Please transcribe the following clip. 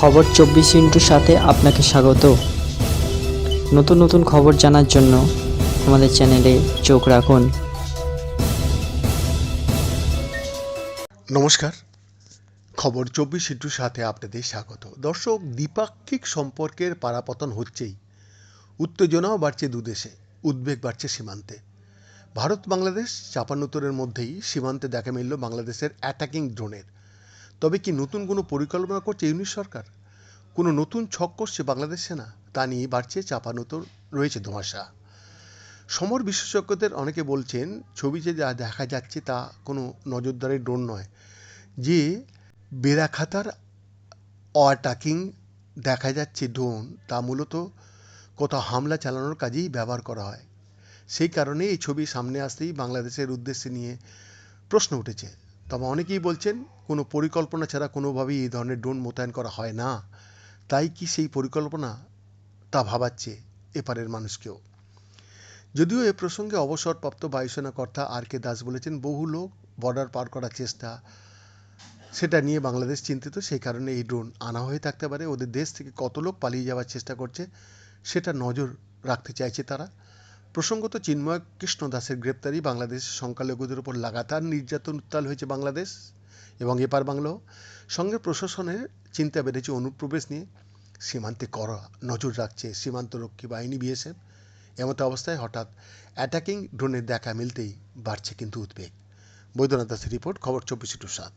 খবর চব্বিশ ইন্টুর সাথে আপনাকে স্বাগত। নতুন নতুন খবর জানার জন্য আমাদের চ্যানেলে চোখ রাখুন। নমস্কার। খবর চব্বিশ ইন্টুর সাথে আপনাদের স্বাগত। দর্শক, দ্বিপাক্ষিক সম্পর্কের পারাপতন হচ্ছেই। উত্তেজনাও বাড়ছে দুদেশে, উদ্বেগ বাড়ছে সীমান্তে। ভারত বাংলাদেশ চাপানুতরের মধ্যেই সীমান্তে দেখা মিলল বাংলাদেশের অ্যাটাকিং ড্রোনের তবে কি নতুন কোনো পরিকল্পনা করছে ইউনিট সরকার? কোনো নতুন ছক করছে বাংলাদেশ সেনা তা নিয়ে বাড়ছে চাপানুতর রয়েছে ধোঁয়াশা। সমর বিশেষজ্ঞদের অনেকে বলছেন ছবিতে যা দেখা যাচ্ছে তা কোনো নজরদারি ড্রোন নয়, যে বেড়াখাতার অ্যাটাকিং দেখা যাচ্ছে ড্রোন, তা মূলত কোথাও হামলা চালানোর কাজেই ব্যবহার করা হয়। সেই কারণে এই ছবি সামনে আসতেই বাংলাদেশের উদ্দেশ্যে নিয়ে প্রশ্ন উঠেছে। তবে অনেকেই বলছেন, কোনো পরিকল্পনা ছাড়া কোনোভাবেই এই ধরনের ড্রোন মোতায়েন করা হয় না। তাই কি সেই পরিকল্পনা? তা ভাবাচ্ছে এপারের মানুষকেও। যদিও এ প্রসঙ্গে অবসরপ্রাপ্ত বায়ুসেনা কর্তা আর কে দাস বলেছেন, বহু লোক বর্ডার পার করার চেষ্টা, সেটা নিয়ে বাংলাদেশ চিন্তিত। সেই কারণে এই ড্রোন আনা হয়ে থাকতে পারে। ওদের দেশ থেকে কত লোক পালিয়ে যাওয়ার চেষ্টা করছে, সেটা নজর রাখতে চাইছে তারা। প্রসঙ্গত চিন্ময় কৃষ্ণ দাসের গ্রেপ্তারি বাংলাদেশের সংখ্যালঘুদের উপর লাগাতার নির্যাতন উত্তাল হয়েছে বাংলাদেশ এবং এপার বাংলাও। সঙ্গে প্রশাসনের চিন্তা বেড়েছে অনুপ্রবেশ নিয়ে। সীমান্তে করা নজর রাখছে সীমান্তরক্ষী বাহিনী বিএসএফ। এমতো অবস্থায় হঠাৎ অ্যাটাকিং ড্রোনের দেখা মিলতেই বাড়ছে কিন্তু উদ্বেগ। বৈদ্যনাথ দাসের রিপোর্ট, খবর চব্বিশ টু সাত।